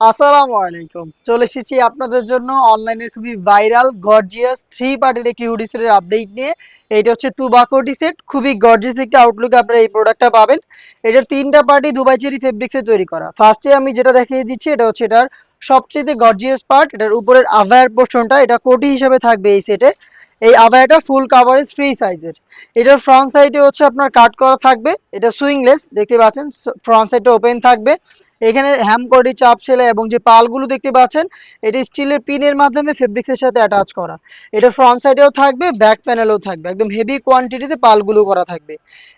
আসসালামু আলাইকুম। চলে এসেছি আপনাদের জন্য অনলাইনের খুবই ভাইরাল গর্জিয়াস থ্রি পার্টের একটি হুডি আপডেট নিয়ে। এটা হচ্ছে তুবাকো ডি সেট খুবই গর্জিয়াস একটা আউটলুকে আপনারা এই প্রোডাক্টটা পাবেন। এটার তিনটা পার্টি দুবাই চেরি ফেব্রিক্সে তৈরি করা। ফার্স্টে আমি যেটা দেখিয়ে দিচ্ছি, এটা হচ্ছে এটার সবচেয়ে গর্জিয়াস পার্ট এটার উপরের আভায়ার পোর্শনটা এটা কোটি হিসেবে থাকবে এই সেটে এই আভায়াটা ফুল কাভারেজ ফ্রি সাইজের এটার ফ্রন্ট সাইডে হচ্ছে আপনার কাট করা থাকবে, এটা সুইংলেস দেখতে পাচ্ছেন ফ্রন্ট সাইডটা ওপেন থাকবে। এখানে হ্যামকডি চাপ সেলাই এবং যে পালগুলো দেখতে পাচ্ছেন, এটি স্টিলের পিনের মাধ্যমে ফেব্রিক্সের সাথে অ্যাটাচ করা। এটা ফ্রন্ট সাইডেও থাকবে ব্যাক প্যানেলও থাকবে। একদম হেভি কোয়ান্টিটিতে পালগুলো করা থাকবে।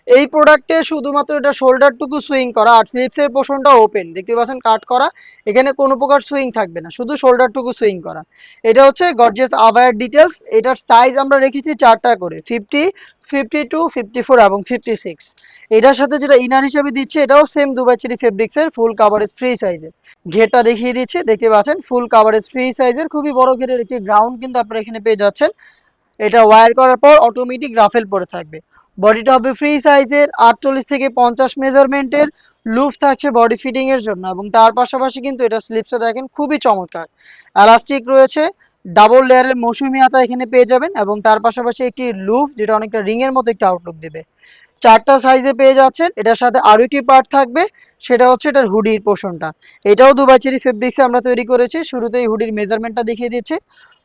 এই প্রোডাক্টে শুধুমাত্র এটা শোল্ডারটুকু সুইং করা আর স্লিপসের পোর্শনটা ওপেন দেখতে পাচ্ছেন কাট করা। এখানে কোনো প্রকার সুইং থাকবে না, শুধু শোল্ডারটুকু সুইং করা। এটা হচ্ছে গর্জিয়াস আভায়ার ডিটেলস এটার সাইজ আমরা রেখেছি চারটা করে fifty fifty two fifty four এবং ফিফটি সিক্স এটার সাথে যেটা ইনার হিসেবে দিচ্ছে, এটাও সেম দুবাই চেরি ফেব্রিক্সের ফুল কাভারেজ ফ্রি সাইজের ঘেরটা দেখিয়ে দিচ্ছে, দেখতে পাচ্ছেন ফুল কাভারেজ ফ্রি সাইজের খুবই বড় ঘেরের একটি গ্রাউন্ড কিন্তু আপনারা এখানে পেয়ে যাচ্ছেন। এটা ওয়্যার করার পর অটোমেটিক রাফেল পরে থাকবে। বডিটা হবে ফ্রি সাইজের আটচল্লিশ থেকে পঞ্চাশ মেজারমেন্টের লুফ থাকছে বডি ফিটিং এর জন্য এবং তার পাশাপাশি কিন্তু এটা স্লিপসটা দেখেন, খুবই চমৎকার। এলাস্টিক রয়েছে ডাবল লেয়ারের মৌসুমি হাতা এখানে পেয়ে যাবেন এবং তার পাশাপাশি একটি লুফ যেটা অনেকটা রিং এর মতো একটা আউটলুক দেবে। চারটা সাইজে পেয়ে যাচ্ছেন। এটার সাথে আরও একটি পার্ট থাকবে। সেটা হচ্ছে এটার হুডির পোর্শনটা এটাও দুবাই চেরি ফেব্রিক্সে আমরা তৈরি করেছি। শুরুতেই হুডির মেজারমেন্টটা দেখিয়ে দিচ্ছি।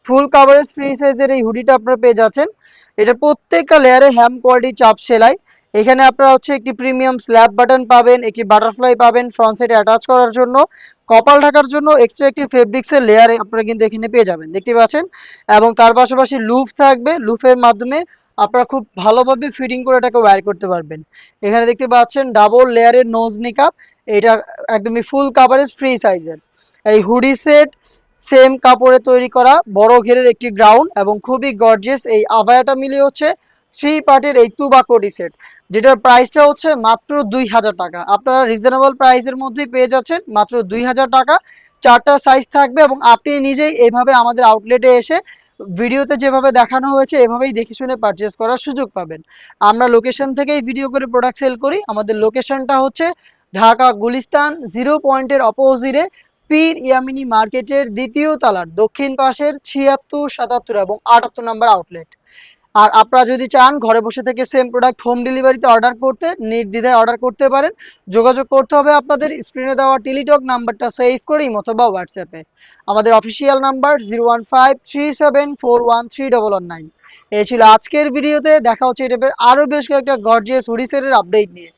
ফুল কাভারেজ ফ্রি সাইজের এই হুডিটা আপনারা পেয়ে যাচ্ছেন। এটা প্রত্যেকটা লেয়ারে হ্যাম কোয়ালিটি চাপ সেলাই। এখানে আপনারা হচ্ছে একটি প্রিমিয়াম স্ল্যাব বাটন পাবেন, একটি বাটারফ্লাই পাবেন ফ্রন্ট সাইডে অ্যাটাচ করার জন্য। কপাল ঢাকার জন্য এক্সট্রা একটি ফেব্রিক্সের লেয়ারে আপনারা কিন্তু এখানে পেয়ে যাবেন, দেখতে পাচ্ছেন? এবং তার পাশাপাশি লুফ থাকবে লুফের মাধ্যমে আপনারা খুব ভালোভাবে ফিটিং করে এটাকে ওয়্যার করতে পারবেন। এখানে দেখতে পাচ্ছেন ডাবল লেয়ারের নোজ নিকাপ এটা একদমই ফুল কাভারেজ ফ্রি সাইজের এই হুডি সেট সেম কাপড়ে তৈরি করা, বড় ঘেরের একটি গ্রাউন্ড এবং খুবই গর্জিয়াস এই আবায়াটা মিলে হচ্ছে থ্রি পার্টের এই তুবাকোডি সেট যেটার প্রাইসটা হচ্ছে মাত্র দুই হাজার টাকা। আপনারা রিজনেবল প্রাইসের মধ্যেই পেয়ে যাচ্ছেন মাত্র দুই হাজার টাকা। চারটা সাইজ থাকবে এবং আপনি নিজেই এইভাবে আমাদের আউটলেটে এসে ভিডিওতে যেভাবে দেখানো হয়েছে, এভাবেই দেখে শুনে পারচেস করার সুযোগ পাবেন। আমরা লোকেশন থেকেই ভিডিও করে প্রোডাক্ট সেল করি। আমাদের লোকেশনটা হচ্ছে ঢাকা গুলিস্তান জিরো পয়েন্টের অপোজিটে পীর ইয়ামিনী মার্কেটের দ্বিতীয় তালার, দক্ষিণ পাশের ছিয়াত্তর, সাতাত্তর এবং আটাত্তর নাম্বার আউটলেট আর আপনারা যদি চান, ঘরে বসে থেকে সেম প্রোডাক্ট হোম ডেলিভারিতে অর্ডার করতে, নির্দ্বিধায় অর্ডার করতে পারেন। যোগাযোগ করতে হবে আপনাদের স্ক্রিনে দেওয়া টেলিটক নাম্বারটা সেভ করেই অথবা হোয়াটসঅ্যাপে আমাদের official number zero one five three seven four one three double one nine এই ছিল আজকের ভিডিওতে দেখা হচ্ছে এটা আরও বেশ কয়েকটা গর্জিয়াস হুডিসের আপডেট নিয়ে।